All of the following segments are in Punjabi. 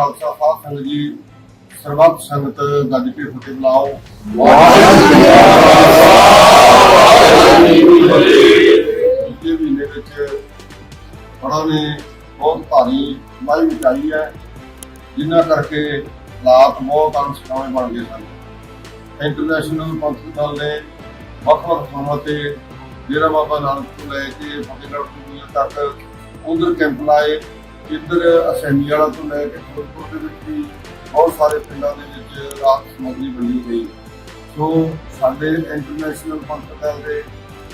ਖਾਲਸਾ ਸਾਧ ਸਿੰਘ ਜੀ, ਸਰਬੱਤ ਸੰਗਤ, ਗੱਜ ਕੇ ਫਤਿਹ ਬੁਲਾਓ। ਦੂਜੇ ਮਹੀਨੇ ਵਿੱਚ ਉਹਨਾਂ ਨੇ ਬਹੁਤ ਭਾਰੀ ਵਾਈ ਮਚਾਈ ਹੈ, ਜਿਨ੍ਹਾਂ ਕਰਕੇ ਹਾਲਾਤ ਬਹੁਤ ਅਨਸਖਾਵੇਂ ਬਣ ਗਏ ਸਨ। ਇੰਟਰਨੈਸ਼ਨਲ ਪੰਥਕ ਨੇ ਵੱਖ ਵੱਖ ਥਾਵਾਂ ਤੇ ਡੇਰਾ ਬਾਬਾ ਨਾਨਕ ਤੋਂ ਲੈ ਕੇ ਫਤਿਹਗੜ੍ਹ ਕਬੂਲ ਤੱਕ ਉਧਰ ਕੈਂਪ ਲਾਏ। ਇੱਧਰ ਅਸੈਂਬਲੀ ਵਾਲਾ ਤੋਂ ਲੈ ਕੇ ਫਿਰੋਜ਼ਪੁਰ ਦੇ ਵਿੱਚ ਵੀ ਬਹੁਤ ਸਾਰੇ ਪਿੰਡਾਂ ਦੇ ਵਿੱਚ ਰਾਤ ਸਮੱਗਰੀ ਵੰਡੀ ਗਈ ਸੋ ਸਾਡੇ ਇੰਟਰਨੈਸ਼ਨਲ ਪੰਥਕ ਦਲ ਦੇ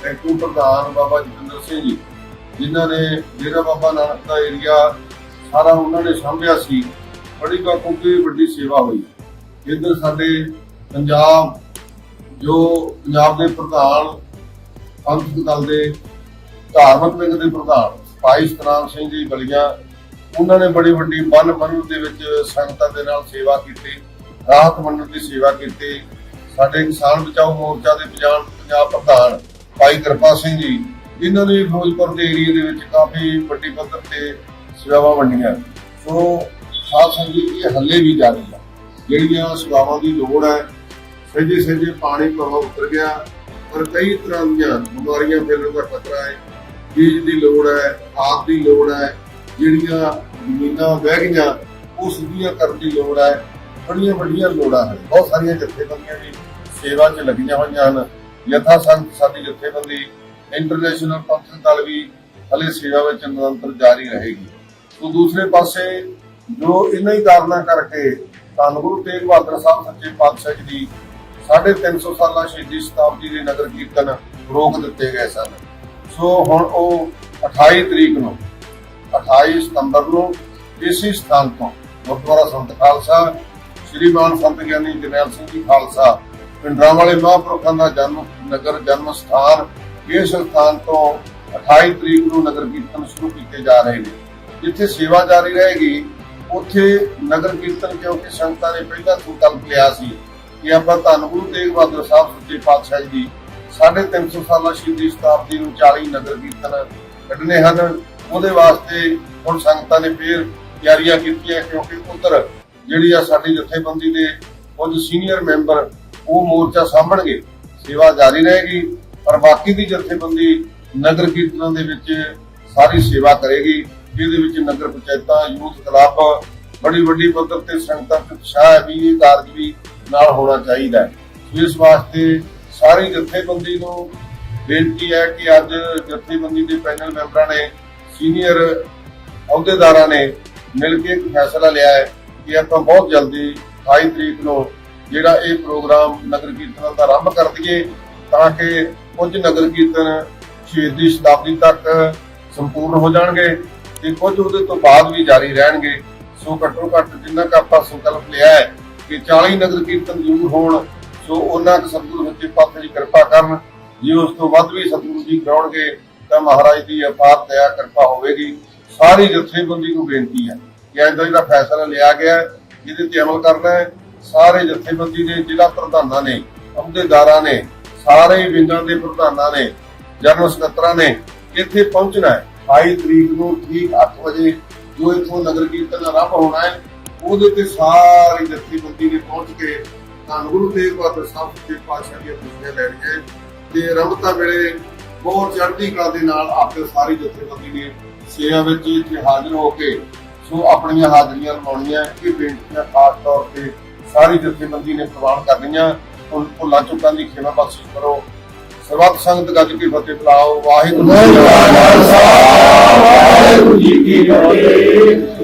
ਐਕਟਿਵ ਪ੍ਰਧਾਨ ਬਾਬਾ ਜਤਿੰਦਰ ਸਿੰਘ ਜੀ, ਜਿਨ੍ਹਾਂ ਨੇ ਡੇਰਾ ਬਾਬਾ ਨਾਨਕ ਦਾ ਏਰੀਆ ਸਾਰਾ ਉਹਨਾਂ ਨੇ ਸਾਂਭਿਆ ਸੀ, ਬੜੀ ਬਾਪੂਗੀ ਵੱਡੀ ਸੇਵਾ ਹੋਈ। ਇੱਧਰ ਸਾਡੇ ਪੰਜਾਬ, ਜੋ ਪੰਜਾਬ ਦੇ ਪ੍ਰਧਾਨ ਪੰਥਕ ਦਲ ਦੇ ਧਾਰਮਿਕ ਵਿੰਗ ਦੇ ਪ੍ਰਧਾਨ, ਭਾਈ ਸਤਨਾਮ ਸਿੰਘ ਜੀ ਬਲੀਆਂ ਉਹਨਾਂ ਨੇ ਬੜੀ ਵੱਡੀ ਬੰਨ ਬੰਨ ਦੇ ਵਿੱਚ ਸੰਗਤਾਂ ਦੇ ਨਾਲ ਸੇਵਾ ਕੀਤੀ, ਰਾਹਤ ਮੰਡਲ ਦੀ ਸੇਵਾ ਕੀਤੀ। ਸਾਡੇ ਕਿਸਾਨ ਬਚਾਓ ਮੋਰਚਾ ਦੇ ਪੰਜਾਬ ਪੰਜਾਬ ਪ੍ਰਧਾਨ ਭਾਈ ਕਿਰਪਾ ਸਿੰਘ ਜੀ, ਇਹਨਾਂ ਨੇ ਫਿਰੋਜ਼ਪੁਰ ਦੇ ਏਰੀਆ ਦੇ ਵਿੱਚ ਕਾਫੀ ਵੱਡੀ ਪੱਧਰ ਤੇ ਸੇਵਾਵਾਂ ਵੰਡੀਆਂ। ਸੋ ਸਾਧ ਸੰਗਤ ਜੀ ਹੱਲੇ ਵੀ ਜਾਰੀ ਹੈ ਜਿਹੜੀਆਂ ਸੇਵਾਵਾਂ ਦੀ ਲੋੜ ਹੈ, ਸਹਿਜੇ ਸਹਿਜੇ ਪਾਣੀ ਪ੍ਰਭਾਵ ਉਤਰ ਗਿਆ, ਪਰ ਕਈ ਤਰ੍ਹਾਂ ਦੀਆਂ ਬਿਮਾਰੀਆਂ ਫੈਲਣ ਦਾ ਖਤਰਾ ਹੈ। ਬੀਜ ਦੀ ਲੋੜ ਹੈ, ਖਾਦ ਦੀ ਲੋੜ ਹੈ ਜਿਹੜੀਆਂ ਜ਼ਮੀਨਾਂ ਵਹਿ ਗਈਆਂ, ਉਹ ਸਿੱਧੀਆਂ ਕਰਨ ਦੀ ਲੋੜ ਹੈ। ਬੜੀਆਂ ਵੱਡੀਆਂ ਲੋੜਾਂ ਹਨ। ਬਹੁਤ ਸਾਰੀਆਂ ਜਥੇਬੰਦੀਆਂ ਵੀ ਸੇਵਾ 'ਚ ਲੱਗੀਆਂ ਹੋਈਆਂ ਹਨ। ਯਥਾ ਸੰਤ ਸਾਡੀ ਜਥੇਬੰਦੀ ਇੰਟਰਨੈਸ਼ਨਲ ਪੰਥਕ ਦਲ ਵੀ ਹਲੇ ਸੇਵਾ ਵਿੱਚ ਨਿਰੰਤਰ ਜਾਰੀ ਰਹੇਗੀ। ਸੋ ਦੂਸਰੇ ਪਾਸੇ, ਜੋ ਇਹਨਾਂ ਹੀ ਕਾਰਨਾਂ ਕਰਕੇ ਧੰਨ ਗੁਰੂ ਤੇਗ ਬਹਾਦਰ ਸਾਹਿਬ ਸੱਚੇ ਪਾਤਸ਼ਾਹ ਜੀ ਦੀ 350 ਸਾਲਾਂ ਸ਼ਹੀਦੀ ਸ਼ਤਾਬਦੀ ਦੇ ਨਗਰ ਕੀਰਤਨ ਰੋਕ ਦਿੱਤੇ ਗਏ ਸਨ। ਸੋ ਹੁਣ ਉਹ 28 ਤਰੀਕ ਨੂੰ 28 ਸਤੰਬਰ ਨੂੰ ਇਸੇ ਸਥਾਨ ਤੋਂ ਗੁਰਦੁਆਰਾ ਸੰਤ ਖਾਲਸਾ, ਸ੍ਰੀ ਮਾਨ ਸੰਤ ਗਿਆਨੀ ਜਰਨੈਲ ਸਿੰਘ ਜੀ ਖਾਲਸਾ ਪਿੰਡਰਾਂ ਵਾਲੇ ਮਹਾਂਪੁਰਖਾਂ ਦਾ ਜਨਮ ਨਗਰ ਜਨਮ ਸਥਾਨ ਇਸ ਸਥਾਨ ਤੋਂ 28 ਤਰੀਕ ਨੂੰ ਨਗਰ ਕੀਰਤਨ ਸ਼ੁਰੂ ਕੀਤੇ ਜਾ ਰਹੇ ਨੇ। ਜਿੱਥੇ ਸੇਵਾ ਜਾਰੀ ਰਹੇਗੀ, ਉੱਥੇ ਨਗਰ ਕੀਰਤਨ ਕਿਉਂਕਿ ਸੰਗਤਾਂ ਨੇ ਪਹਿਲਾਂ ਸੰਕਲਪ ਲਿਆ ਸੀ ਕਿ ਆਪਾਂ ਧੰਨ ਗੁਰੂ ਤੇਗ ਬਹਾਦਰ ਸਾਹਿਬ ਸੱਚੇ ਪਾਤਸ਼ਾਹ ਜੀ ਦੀ 350 ਸਾਲਾਂ ਸ਼ਹੀਦੀ ਸ਼ਤਾਬਦੀ ਨੂੰ 40 ਨਗਰ ਕੀਰਤਨ ਕੱਢਣੇ ਹਨ। ਉਹਦੇ ਵਾਸਤੇ ਹੁਣ ਸੰਗਤਾਂ ਨੇ ਫੇਰ ਤਿਆਰੀਆਂ ਕੀਤੀਆਂ ਕਿਉਂਕਿ ਉਧਰ ਜਿਹੜੀ ਆ ਸਾਡੀ ਜਥੇਬੰਦੀ ਦੇ ਕੁਝ ਸੀਨੀਅਰ ਮੈਂਬਰ, ਉਹ ਮੋਰਚਾ ਸਾਂਭਣਗੇ, ਸੇਵਾ ਜਾਰੀ ਰਹੇਗੀ, ਪਰ ਬਾਕੀ ਦੀ ਜਥੇਬੰਦੀ ਨਗਰ ਕੀਰਤਨਾਂ ਦੇ ਵਿੱਚ ਸਾਰੀ ਸੇਵਾ ਕਰੇਗੀ, ਜਿਹਦੇ ਵਿੱਚ ਨਗਰ ਪੰਚਾਇਤਾਂ, ਯੂਥ ਕਲੱਬ, ਬੜੀ ਵੱਡੀ ਪੱਧਰ ਤੇ ਸੰਗਤਾਂ ਦਾ ਉਤਸ਼ਾਹ ਹੈ ਵੀ, ਇਹ ਕਾਰਜ ਵੀ ਨਾਲ ਹੋਣਾ ਚਾਹੀਦਾ ਹੈ। ਇਸ ਵਾਸਤੇ ਸਾਰੀ ਜਥੇਬੰਦੀ ਨੂੰ ਬੇਨਤੀ ਹੈ ਕਿ ਅੱਜ ਜਥੇਬੰਦੀ ਦੇ ਪੈਨਲ ਮੈਂਬਰਾਂ ਨੇ ਸੀਨੀਅਰ ਅਹੁਦੇਦਾਰਾਂ ਨੇ ਮਿਲ ਕੇ ਇੱਕ ਫੈਸਲਾ ਲਿਆ ਹੈ ਕਿ ਆਪਾਂ ਬਹੁਤ ਜਲਦੀ 28 ਤਰੀਕ ਨੂੰ ਜਿਹੜਾ ਇਹ ਪ੍ਰੋਗਰਾਮ ਨਗਰ ਕੀਰਤਨ ਦਾ ਆਰੰਭ ਕਰ ਦਈਏ ਤਾਂ ਕਿ ਕੁਝ ਨਗਰ ਕੀਰਤਨ ਸ਼ਹੀਦੀ ਸ਼ਤਾਬਦੀ ਤੱਕ ਸੰਪੂਰਨ ਹੋ ਜਾਣਗੇ ਤੇ ਕੁਝ ਉਹਦੇ ਤੋਂ ਬਾਅਦ ਵੀ ਜਾਰੀ ਰਹਿਣਗੇ। ਸੋ ਘੱਟੋ ਘੱਟ ਜਿੰਨਾ ਕੁ ਆਪਾਂ ਸੰਕਲਪ ਲਿਆ ਹੈ ਕਿ 40 ਨਗਰ ਕੀਰਤਨ ਜ਼ਰੂਰ ਹੋਣ, ਸੋ ਉਹਨਾਂ ਕੁ ਸਤਿਗੁਰੂ ਸੱਚੇ ਪਾਤਸ਼ਾਹ ਦੀ ਕਿਰਪਾ ਕਰਨ, ਜੇ ਉਸ ਤੋਂ ਵੱਧ ਵੀ ਸਤਿਗੁਰੂ ਜੀ ਕਰਾਉਣਗੇ ਤਾਂ ਮਹਾਰਾਜ ਦੀ ਅਪਾਰ ਦਇਆ ਕਿਰਪਾ ਹੋਵੇਗੀ। ਸਾਰੀ ਜਥੇਬੰਦੀ ਨੂੰ ਬੇਨਤੀ ਹੈ ਕਿ ਅੱਜ ਦਾ ਜਿਹੜਾ ਫੈਸਲਾ ਲਿਆ ਗਿਆ ਹੈ, ਤੇ ਅਮਲ ਕਰਨਾ ਹੈ। ਸਾਰੇ ਜਥੇਬੰਦੀ ਦੇ ਜ਼ਿਲ੍ਹਾ ਪ੍ਰਧਾਨਾਂ ਨੇ ਅਹੁਦੇਦਾਰਾਂ ਨੇ ਸਾਰੇ ਵਿੰਗਾਂ ਦੇ ਪ੍ਰਧਾਨਾਂ ਨੇ ਜਨਰਲ ਸਕੱਤਰਾਂ ਨੇ ਇੱਥੇ ਪਹੁੰਚਣਾ ਹੈ। 28 ਤਰੀਕ ਨੂੰ ਠੀਕ 8 ਵਜੇ ਜੋ ਇਥੋਂ ਨਗਰ ਕੀਰਤਨ ਆਰੰਭ ਹੋਣਾ ਹੈ ਉਹਦੇ ਤੇ ਸਾਰੀ ਜਥੇਬੰਦੀ ਨੇ ਪਹੁੰਚ ਕੇ ਧੰਨ ਗੁਰੂ ਤੇਗ ਬਹਾਦਰ ਸਾਹਿਬ ਦੇ ਪਾਤਸ਼ਾਹ ਦੀਆਂ ਖੁਸ਼ੀਆਂ ਲੈਣੀਆਂ ਤੇ ਰਮਤਾ ਵੇਲੇ ਬਹੁਤ ਚੜ੍ਹਦੀ ਕਲਾ ਦੇ ਨਾਲ ਆਪੇ ਸਾਰੀ ਜਥੇਬੰਦੀ ਨੇ ਸੇਵਾ ਵਿੱਚ ਇੱਥੇ ਹਾਜ਼ਰ ਹੋ ਕੇ, ਸੋ ਆਪਣੀਆਂ ਹਾਜ਼ਰੀਆਂ ਲਵਾਉਣੀਆਂ, ਇਹ ਬੇਨਤੀਆਂ ਖਾਸ ਤੌਰ ਤੇ ਸਾਰੀ ਜਥੇਬੰਦੀ ਨੇ ਪ੍ਰਵਾਨ ਕਰਨੀਆਂ। ਹੁਣ ਭੁੱਲਾਂ ਚੁੱਕਾਂ ਦੀ ਖਿਮਾ ਬਖਸ਼ਿਸ਼ ਕਰੋ। ਸਰਬੱਤ ਸੰਗਤ ਗੱਜ ਕੇ ਫਤਿਹ ਬੁਲਾਓ ਵਾਹਿਗੁਰੂ ਵਾਹਿਗੁਰੂ ਜੀ ਕੀ ਫਤਿਹ।